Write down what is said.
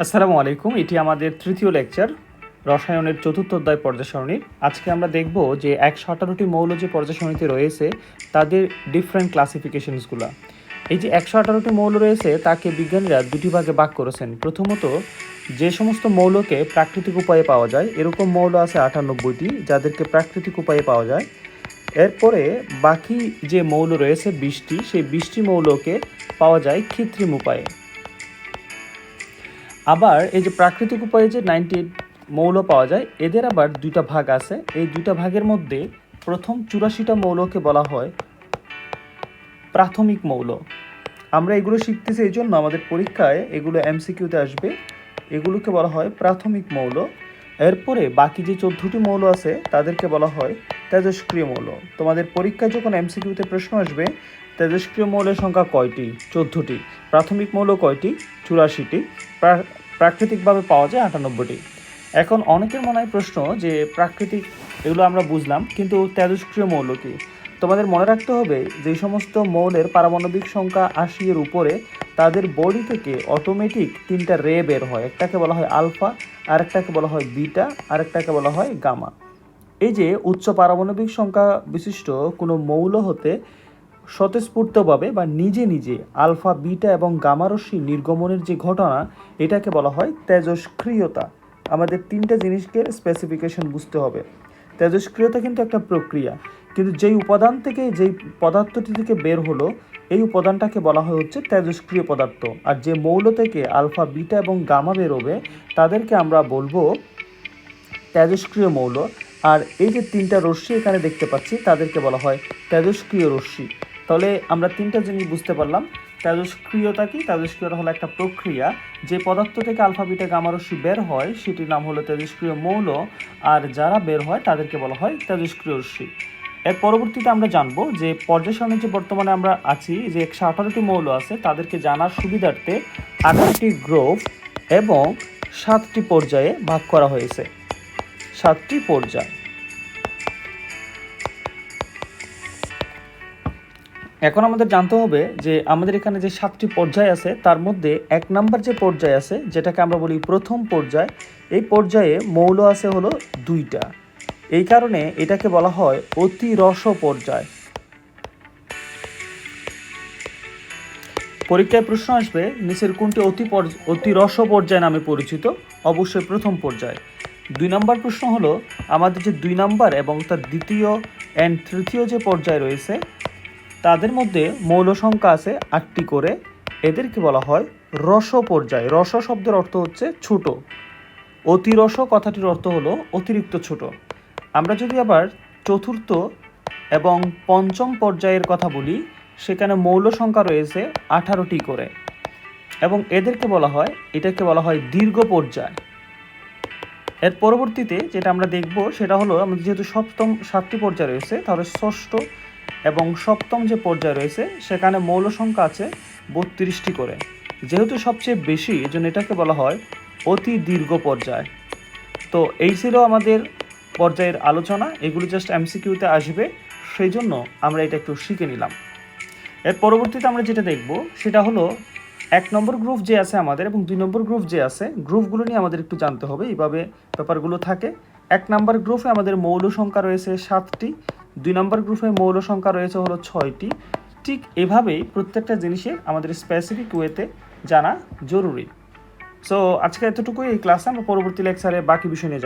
আসসালামু আলাইকুম, এটি আমাদের তৃতীয় লেকচার, রসায়নের চতুর্থ অধ্যায় পর্যায় সারণীর আজকে আমরা দেখব যে একশো আঠারোটি মৌল যে পর্যায় সারণীতে রয়েছে, তাদের ডিফারেন্ট ক্লাসিফিকেশনসগুলো এই যে একশো আঠারোটি মৌল রয়েছে, তাকে বিজ্ঞানীরা দুটি ভাগে ভাগ করেছেন। প্রথমত, যে সমস্ত মৌলকে প্রাকৃতিক উপায়ে পাওয়া যায়, এরকম মৌল আছে আটানব্বইটি, যাদেরকে প্রাকৃতিক উপায়ে পাওয়া যায়। এরপরে বাকি যে মৌল রয়েছে, বিশটি, সেই বিশটি মৌলকে পাওয়া যায় কৃত্রিম উপায়ে। আবার এই যে প্রাকৃতিক উপায়ে যে নাইনটি মৌল পাওয়া যায়, এদের আবার দুইটা ভাগ আছে। এই দুইটা ভাগের মধ্যে প্রথম চুরাশিটা মৌলকে বলা হয় প্রাথমিক মৌল। আমরা এগুলো শিখতেছি এই জন্য আমাদের পরীক্ষায় এগুলো এমসিকিউতে আসবে। এগুলোকে বলা হয় প্রাথমিক মৌল। এরপরে বাকি যে চোদ্দটি মৌল আছে, তাদেরকে বলা হয় তেজস্ক্রিয় মৌল। তোমাদের পরীক্ষায় যখন এমসিকিউতে প্রশ্ন আসবে তেজস্ক্রিয় মৌলের সংখ্যা কয়টি? চোদ্দটি। প্রাথমিক মৌল কয়টি? চুরাশিটি। প্রাকৃতিকভাবে পাওয়া যায় আটানব্বইটি। এখন অনেকের মনে হয় প্রশ্ন যে প্রাকৃতিক এগুলো আমরা বুঝলাম, কিন্তু তেজস্ক্রিয় মৌল কি? তোমাদের মনে রাখতে হবে যে সমস্ত মৌলের পারমাণবিক সংখ্যা আশি এর উপরে তাদের বডি থেকে অটোমেটিক তিনটা রে বের হয়। একটাকে বলা হয় আলফা, আরেকটাকে বলা হয় বিটা, আরেকটাকে বলা হয় গামা। এই যে উচ্চ পারমাণবিক সংখ্যা বিশিষ্ট কোনো মৌল হতে স্বতঃস্ফূর্তভাবে বা নিজে নিজে আলফা, বিটা এবং গামা রশ্মি নির্গমনের যে ঘটনা, এটাকে বলা হয় তেজস্ক্রিয়তা আমাদের তিনটা জিনিসকে স্পেসিফিকেশন বুঝতে হবে। তেজস্ক্রিয়তা কিন্তু একটা প্রক্রিয়া। কিন্তু যেই উপাদান থেকে, যেই পদার্থটি থেকে বের হলো, এই উপাদানটাকে বলা হয় হচ্ছে তেজস্ক্রিয় পদার্থ। আর যে মৌল থেকে আলফা, বিটা এবং গামা বেরোবে, তাদেরকে আমরা বলব তেজস্ক্রিয় মৌল। আর এই যে তিনটা রশ্মি এখানে দেখতে পাচ্ছি, তাদেরকে বলা হয় তেজস্ক্রিয় রশ্মি। তাহলে আমরা তিনটা জিনিস বুঝতে পারলাম। তেজস্ক্রিয়তা কি? তেজস্ক্রিয়তা হলো একটা প্রক্রিয়া। যে পদার্থ থেকে আলফা, বিটা, গামা বের হয়, সেটির নাম হলো তেজস্ক্রিয় মৌল। আর যারা বের হয়, তাদেরকে বলা হয় তেজস্ক্রিয় রশ্মি। এর পরবর্তীতে আমরা জানব যে পর্যায় যে বর্তমানে আমরা আছি, যে একশো আঠারোটি মৌল আছে, তাদেরকে জানার সুবিধার্থে আঠারোটি গ্রুপ এবং সাতটি পর্যায়ে ভাগ করা হয়েছে। সাতটি পর্যায়। এখন আমাদের জানতে হবে যে আমাদের এখানে যে সাতটি পর্যায় আছে, তার মধ্যে এক নাম্বার যে পর্যায় আছে, যেটাকে আমরা বলি প্রথম পর্যায়, এই পর্যায়ে মৌল আছে হলো দুইটা। এই কারণে এটাকে বলা হয় অতি রস পর্যায়। পরীক্ষায় প্রশ্ন আসবে, নিচের কোনটি অতি অতি রস পর্যায় নামে পরিচিত? অবশ্যই প্রথম পর্যায়। দুই নম্বর প্রশ্ন হলো, আমাদের যে দুই নম্বর এবং তার দ্বিতীয় অ্যান্ড তৃতীয় যে পর্যায় রয়েছে তাদের মধ্যে মৌল সংখ্যা আছে আটটি করে। এদেরকে বলা হয় রস পর্যায়। রস শব্দের অর্থ হচ্ছে ছোট। অতিরস কথাটির অর্থ হলো অতিরিক্ত ছোট। আমরা যদি আবার চতুর্থ এবং পঞ্চম পর্যায়ের কথা বলি, সেখানে মৌল সংখ্যা রয়েছে আঠারোটি করে। এবং এদেরকে বলা হয়, এটাকে বলা হয় দীর্ঘ পর্যায়। এর পরবর্তীতে যেটা আমরা দেখব, সেটা হলো আমাদের যেহেতু সপ্তম সাতটি পর্যায় রয়েছে, তাহলে ষষ্ঠ এবং সপ্তম যে পর্যায় রয়েছে, সেখানে মৌল সংখ্যা আছে বত্রিশটি করে। যেহেতু সবচেয়ে বেশি, এজন্য এটাকে বলা হয় অতি দীর্ঘ পর্যায়। তো এই ছিল আমাদের পর্যায়ের আলোচনা। এগুলো জাস্ট এমসিকিউতে আসবে সেই জন্য আমরা এটা একটু শিখে নিলাম। এর পরবর্তীতে আমরা যেটা দেখব, সেটা হলো এক নম্বর গ্রুপ যে আছে আমাদের এবং দুই নম্বর গ্রুপ যে আছে, গ্রুপগুলো নিয়ে আমাদের একটু জানতে হবে, এইভাবে ব্যাপারগুলো থাকে। এক নম্বর গ্রুপে আমাদের মৌল সংখ্যা রয়েছে সাতটি দুই নম্বর গ্রুপে মৌল সংখ্যা রয়েছে হলো ছয়টি। ঠিক এভাবেই প্রত্যেকটা জিনিসে আমাদের স্পেসিফিক ওয়েতে জানা জরুরি। সো আজকে এতটুকুই এই ক্লাসে আমরা পরবর্তী লেকচারে বাকি বিষয় নিয়ে।